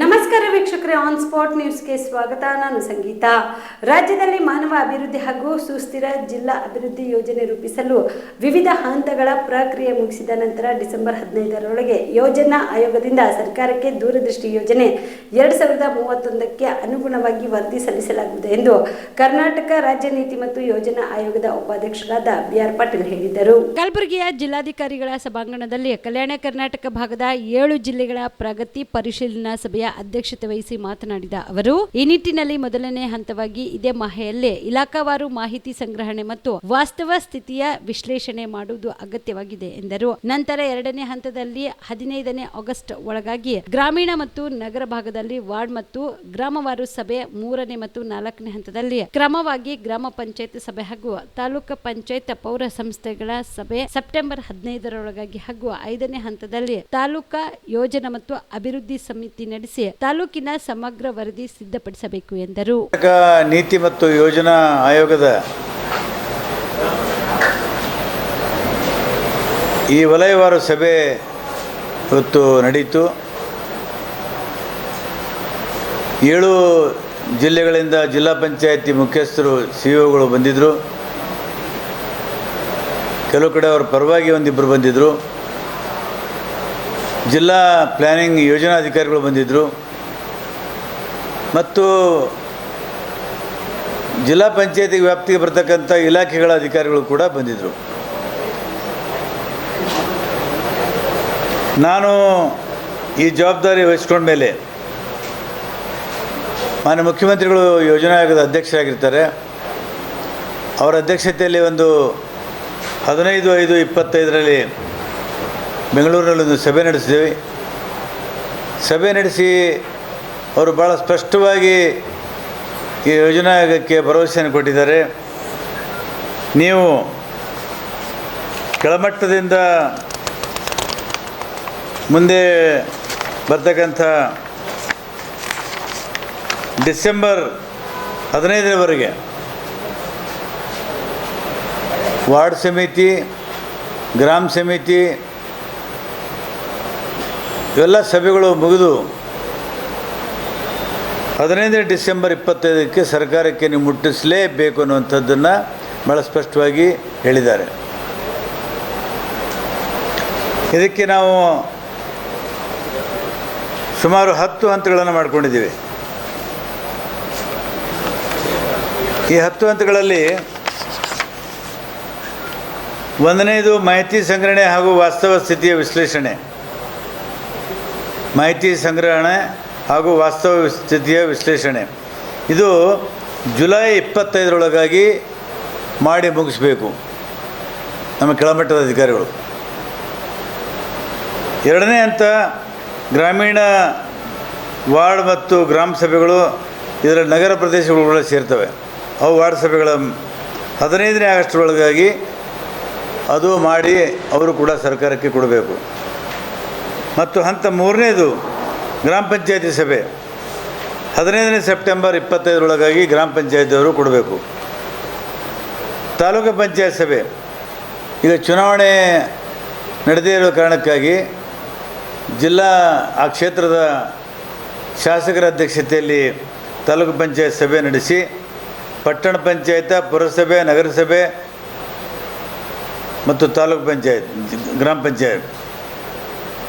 ನಮಸ್ಕಾರ ವೀಕ್ಷಕರೇ on spot ನ್ಯೂಸ್ಗೆ ಸ್ವಾಗತ. ನಾನು ಸಂಗೀತ. ರಾಜ್ಯದಲ್ಲಿ ಮಾನವ ಅಭಿವೃದ್ಧಿ ಹಾಗೂ ಸುಸ್ಥಿರ ಜಿಲ್ಲಾ ಅಭಿವೃದ್ಧಿ ಯೋಜನೆ ರೂಪಿಸಲು ವಿವಿಧ ಹಂತಗಳ ಪ್ರಕ್ರಿಯೆ ಮುಗಿಸಿದ ನಂತರ ಡಿಸೆಂಬರ್ ಹದಿನೈದರೊಳಗೆ ಯೋಜನಾ ಆಯೋಗದಿಂದ ಸರ್ಕಾರಕ್ಕೆ ದೂರದೃಷ್ಟಿ ಯೋಜನೆ ಎರಡು ಸಾವಿರದ ಮೂವತ್ತೊಂದಕ್ಕೆ ಅನುಗುಣವಾಗಿ ವರದಿ ಸಲ್ಲಿಸಲಾಗುವುದು ಎಂದು ಕರ್ನಾಟಕ ರಾಜ್ಯ ನೀತಿ ಮತ್ತು ಯೋಜನಾ ಆಯೋಗದ ಉಪಾಧ್ಯಕ್ಷರಾದ ಬಿ ಆರ್ ಪಾಟೀಲ್ ಹೇಳಿದರು. ಕಲಬುರಗಿಯ ಜಿಲ್ಲಾಧಿಕಾರಿಗಳ ಸಭಾಂಗಣದಲ್ಲಿ ಕಲ್ಯಾಣ ಕರ್ನಾಟಕ ಭಾಗದ ಏಳು ಜಿಲ್ಲೆಗಳ ಪ್ರಗತಿ ಪರಿಶೀಲನಾ ಸಭೆಯ ಅಧ್ಯಕ್ಷತೆ ವಹಿಸಿ ಮಾತನಾಡಿದ ಅವರು, ಈ ನಿಟ್ಟಿನಲ್ಲಿ ಮೊದಲನೇ ಹಂತವಾಗಿ ಇದೇ ಮಾಹೆಯಲ್ಲೇ ಇಲಾಖಾವಾರು ಮಾಹಿತಿ ಸಂಗ್ರಹಣೆ ಮತ್ತು ವಾಸ್ತವ ಸ್ಥಿತಿಯ ವಿಶ್ಲೇಷಣೆ ಮಾಡುವುದು ಅಗತ್ಯವಾಗಿದೆ ಎಂದರು. ನಂತರ ಎರಡನೇ ಹಂತದಲ್ಲಿ ಹದಿನೈದನೇ ಆಗಸ್ಟ್ ಒಳಗಾಗಿ ಗ್ರಾಮೀಣ ಮತ್ತು ನಗರ ಭಾಗದಲ್ಲಿ ವಾರ್ಡ್ ಮತ್ತು ಗ್ರಾಮವಾರು ಸಭೆ ಮೂರನೇ ಮತ್ತು ನಾಲ್ಕನೇ ಹಂತದಲ್ಲಿ ಕ್ರಮವಾಗಿ ಗ್ರಾಮ ಪಂಚಾಯತ್ ಸಭೆ ಹಾಗೂ ತಾಲೂಕು ಪಂಚಾಯತ್ ಪೌರ ಸಂಸ್ಥೆಗಳ ಸಭೆ ಸೆಪ್ಟೆಂಬರ್ ಹದಿನೈದರೊಳಗಾಗಿ ಹಾಗೂ ಐದನೇ ಹಂತದಲ್ಲಿ ತಾಲೂಕಾ ಯೋಜನಾ ಮತ್ತು ಅಭಿವೃದ್ಧಿ ಸಮಿತಿ ನಡೆಸಿ ತಾಲೂಕಿನ ಸಮಗ್ರ ವರದಿ ಸಿದ್ಧಪಡಿಸಬೇಕು ಎಂದರು. ನೀತಿ ಮತ್ತು ಯೋಜನಾ ಆಯೋಗದ ಈ ವಲಯವಾರು ಸಭೆ ಇವತ್ತು ನಡೆಯಿತು ಏಳು ಜಿಲ್ಲೆಗಳಿಂದ ಜಿಲ್ಲಾ ಪಂಚಾಯತಿ ಮುಖ್ಯಸ್ಥರು ಸಿ ಒಗಳು ಬಂದಿದ್ದರು ಕೆಲವು ಕಡೆ ಅವರ ಪರವಾಗಿ ಒಂದಿಬ್ಬರು ಬಂದಿದ್ದರು ಜಿಲ್ಲಾ ಪ್ಲ್ಯಾನಿಂಗ್ ಯೋಜನಾಧಿಕಾರಿಗಳು ಬಂದಿದ್ದರು ಮತ್ತು ಜಿಲ್ಲಾ ಪಂಚಾಯತಿ ವ್ಯಾಪ್ತಿಗೆ ಬರ್ತಕ್ಕಂಥ ಇಲಾಖೆಗಳ ಅಧಿಕಾರಿಗಳು ಕೂಡ ಬಂದಿದ್ದರು ನಾನು ಈ ಜವಾಬ್ದಾರಿ ವಹಿಸ್ಕೊಂಡ ಮೇಲೆ ಮಾನ್ಯ ಮುಖ್ಯಮಂತ್ರಿಗಳು ಯೋಜನಾ ಆಯೋಗದ ಅಧ್ಯಕ್ಷರಾಗಿರ್ತಾರೆ. ಅವರ ಅಧ್ಯಕ್ಷತೆಯಲ್ಲಿ ಒಂದು ಹದಿನೈದು ಐದು ಇಪ್ಪತ್ತೈದರಲ್ಲಿ ಬೆಂಗಳೂರಿನಲ್ಲಿ ಒಂದು ಸಭೆ ನಡೆಸಿದ್ದೇವೆ. ಸಭೆ ನಡೆಸಿ ಅವರು ಭಾಳ ಸ್ಪಷ್ಟವಾಗಿ ಈ ಯೋಜನಾ ಆಯೋಗಕ್ಕೆ ಭರವಸೆಯನ್ನು ಕೊಟ್ಟಿದ್ದಾರೆ. ನೀವು ಕೆಳಮಟ್ಟದಿಂದ ಮುಂದೆ ಬರ್ತಕ್ಕಂಥ ಡಿಸೆಂಬರ್ ಹದಿನೈದರವರೆಗೆ ವಾರ್ಡ್ ಸಮಿತಿ, ಗ್ರಾಮ ಸಮಿತಿ ಇವೆಲ್ಲ ಸಭೆಗಳು ಮುಗಿದು ಹದಿನೈದನೇ ಡಿಸೆಂಬರ್ ಇಪ್ಪತ್ತೈದಕ್ಕೆ ಸರ್ಕಾರಕ್ಕೆ ನೀವು ಮುಟ್ಟಿಸಲೇಬೇಕು ಅನ್ನುವಂಥದ್ದನ್ನು ಭಾಳ ಸ್ಪಷ್ಟವಾಗಿ ಹೇಳಿದ್ದಾರೆ. ಇದಕ್ಕೆ ನಾವು ಸುಮಾರು ಹತ್ತು ಹಂತಗಳನ್ನು ಮಾಡ್ಕೊಂಡಿದ್ದೀವಿ. ಈ ಹತ್ತು ಹಂತಗಳಲ್ಲಿ ಒಂದನೇದು ಮಾಹಿತಿ ಸಂಗ್ರಹಣೆ ಹಾಗೂ ವಾಸ್ತವ ಸ್ಥಿತಿಯ ವಿಶ್ಲೇಷಣೆ. ಮಾಹಿತಿ ಸಂಗ್ರಹಣೆ ಹಾಗೂ ವಾಸ್ತವ ಸ್ಥಿತಿಯ ವಿಶ್ಲೇಷಣೆ. ಇದು ಜುಲೈ ಇಪ್ಪತ್ತೈದರೊಳಗಾಗಿ ಮಾಡಿ ಮುಗಿಸ್ಬೇಕು. ನಮ್ಮ ಕೆಳಮಟ್ಟದ ಅಧಿಕಾರಿಗಳು. ಎರಡನೇ ಹಂತ ಗ್ರಾಮೀಣ ವಾರ್ಡ್ ಮತ್ತು ಗ್ರಾಮ ಸಭೆಗಳು ಇದರ ನಗರ ಪ್ರದೇಶಗಳು ಕೂಡ ಸೇರ್ತವೆ. ಅವು ವಾರ್ಡ್ ಸಭೆಗಳ ಹದಿನೈದನೇ ಆಗಸ್ಟ್ರೊಳಗಾಗಿ ಅದು ಮಾಡಿ ಅವರು ಕೂಡ ಸರ್ಕಾರಕ್ಕೆ ಕೊಡಬೇಕು. ಮತ್ತು ಹಂತ ಮೂರನೇದು ಗ್ರಾಮ ಪಂಚಾಯತಿ ಸಭೆ. ಹದಿನೈದನೇ ಸೆಪ್ಟೆಂಬರ್ ಇಪ್ಪತ್ತೈದರೊಳಗಾಗಿ ಗ್ರಾಮ ಪಂಚಾಯತಿಯವರು ಕೊಡಬೇಕು. ತಾಲೂಕು ಪಂಚಾಯತ್ ಸಭೆ. ಈಗ ಚುನಾವಣೆ ನಡೆದೇ ಇರುವ ಕಾರಣಕ್ಕಾಗಿ ಜಿಲ್ಲಾ ಆ ಕ್ಷೇತ್ರದ ಶಾಸಕರ ಅಧ್ಯಕ್ಷತೆಯಲ್ಲಿ ತಾಲೂಕು ಪಂಚಾಯತ್ ಸಭೆ ನಡೆಸಿ, ಪಟ್ಟಣ ಪಂಚಾಯತ, ಪುರಸಭೆ, ನಗರಸಭೆ ಮತ್ತು ತಾಲೂಕು ಪಂಚಾಯತ್, ಗ್ರಾಮ ಪಂಚಾಯತ್.